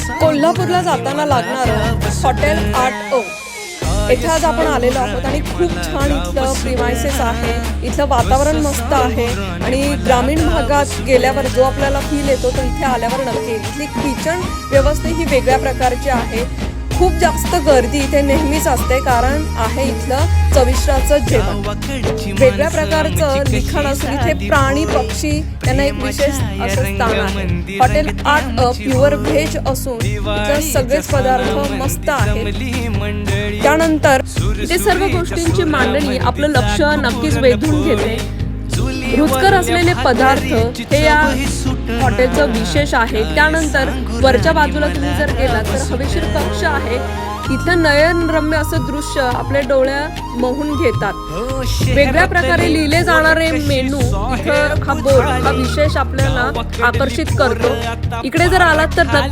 कोल्हापूरला जाताना लागणारं हॉटेल आर्ट ओ. इथे आज आपण आलेलो आहोत आणि खूप छान इथलं प्रिमायसेस आहे. इथलं वातावरण मस्त आहे. आणि ग्रामीण भागात गेल्यावर जो आपल्याला फील येतो तो इथे आल्यावर नक्की. इथली किचन व्यवस्था ही वेगळ्या प्रकारची आहे. खूप जास्त गर्दी इथे नेहमीच असते कारण आहे इथलं चविष्टाचं जेवण. वेगळ्या प्रकारचं लिखाण असून इथे प्राणी पक्षी त्यांना एक विशेष असं स्थान आहे. हॉटेल आर्ट प्युअर व्हेज असून इथं सगळेच पदार्थ मस्त आहेत. त्यानंतर ते सर्व गोष्टींची मांडणी आपलं लक्ष नक्कीच वेधून घेते. रुचकर असलेले पदार्थ हे या हॉटेलचं विशेष आहे. त्यानंतर वरच्या बाजूला तुम्ही जर गेलात तर हवेशीर कक्ष आहे. इथं नयनरम्य असं दृश्य आपल्या डोळ्या मोहून घेतात. वेगळ्या प्रकारे लिहिले जाणारे मेनू इथं हा बोर्ड हा विशेष आपल्याला आकर्षित करतो. इकडे जर आलात तर नक्की